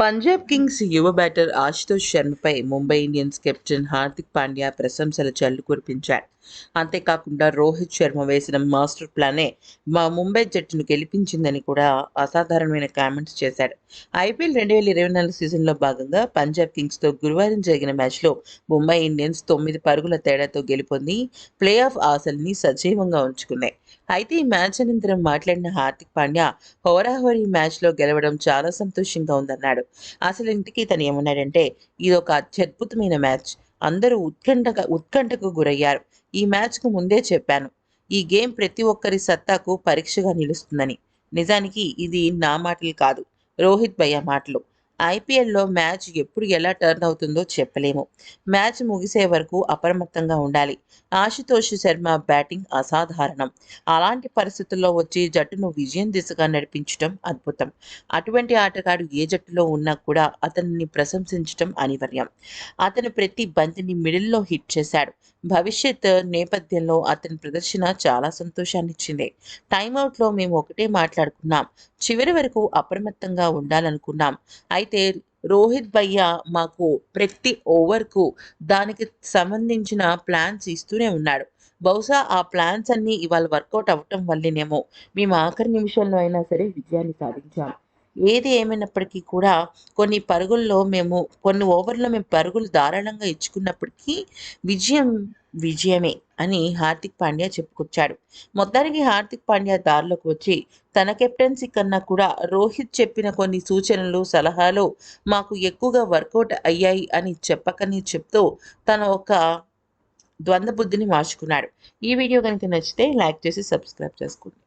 Punjab Kings యువ batter Ashutosh శర్మపై Mumbai Indians captain Hardik Pandya ప్రశంసల చల్లు కురిపించాడు. అంతేకాకుండా రోహిత్ శర్మ వేసిన మాస్టర్ ప్లానే మా ముంబై జట్టును గెలిపించిందని కూడా అసాధారణమైన కామెంట్స్ చేశాడు. ఐపీఎల్ రెండు వేల ఇరవై నాలుగు సీజన్లో భాగంగా పంజాబ్ కింగ్స్తో గురువారం జరిగిన మ్యాచ్లో ముంబై ఇండియన్స్ తొమ్మిది పరుగుల తేడాతో గెలుపొంది ప్లే ఆఫ్ ఆశల్ని సజీవంగా ఉంచుకున్నాయి. అయితే ఈ మ్యాచ్ అనంతరం మాట్లాడిన హార్దిక్ పాండ్యా హోరాహోరీ మ్యాచ్లో గెలవడం చాలా సంతోషంగా ఉందన్నాడు. అసలు ఇంటికి తను ఏమన్నాడంటే ఇది ఒక అత్యద్భుతమైన మ్యాచ్. అందరూ ఉత్కంఠ ఉత్కంఠకు గురయ్యారు. ఈ మ్యాచ్కు ముందే చెప్పాను. ఈ గేమ్ ప్రతి ఒక్కరి సత్తాకు పరీక్షగా నిలుస్తుందని. నిజానికి ఇది నా మాటలు కాదు. రోహిత్ భయ్య మాటలు. ఐపీఎల్లో మ్యాచ్ ఎప్పుడు ఎలా టర్న్ అవుతుందో చెప్పలేము. మ్యాచ్ ముగిసే వరకు అప్రమత్తంగా ఉండాలి. ఆశుతోష్ శర్మ బ్యాటింగ్ అసాధారణం. అలాంటి పరిస్థితుల్లో వచ్చి జట్టును విజయం దిశగా నడిపించడం అద్భుతం. అటువంటి ఆటగాడు ఏ జట్టులో ఉన్నా కూడా అతనిని ప్రశంసించడం అనివార్యం. అతను ప్రతి బంతిని మిడిల్లో హిట్ చేశాడు. భవిష్యత్ నేపథ్యంలో అతని ప్రదర్శన చాలా సంతోషాన్ని ఇచ్చింది టైంఅవుట్లో మేము ఒకటే మాట్లాడుకున్నాం. చివరి వరకు అప్రమత్తంగా ఉండాలనుకున్నాం. అయితే రోహిత్ భయ్య మాకు ప్రతి ఓవర్కు దానికి సంబంధించిన ప్లాన్స్ ఇస్తూనే ఉన్నాడు. బహుశా ఆ ప్లాన్స్ అన్నీ ఇవాళ వర్కౌట్ అవ్వటం వల్లేనేమో. మేము ఆఖరి నిమిషంలో అయినా సరే విజయాన్ని సాధించాం. ఏది ఏమైనప్పటికీ కూడా కొన్ని పరుగుల్లో మేము కొన్ని ఓవర్లో మేము పరుగులు దారుణంగా ఇచ్చుకున్నప్పటికీ విజయం విజయమే అని హార్దిక్ పాండ్యా చెప్పుకొచ్చాడు. మొత్తానికి హార్దిక్ పాండ్యా దారిలోకి వచ్చి తన కెప్టెన్సీ కన్నా కూడా రోహిత్ చెప్పిన కొన్ని సూచనలు సలహాలు మాకు ఎక్కువగా వర్కౌట్ అయ్యాయి అని చెప్పకని చెప్తూ తన ఒక ద్వంద్వ బుద్ధిని మార్చుకున్నాడు. ఈ వీడియో కనుక నచ్చితే లైక్ చేసి సబ్స్క్రైబ్ చేసుకోండి.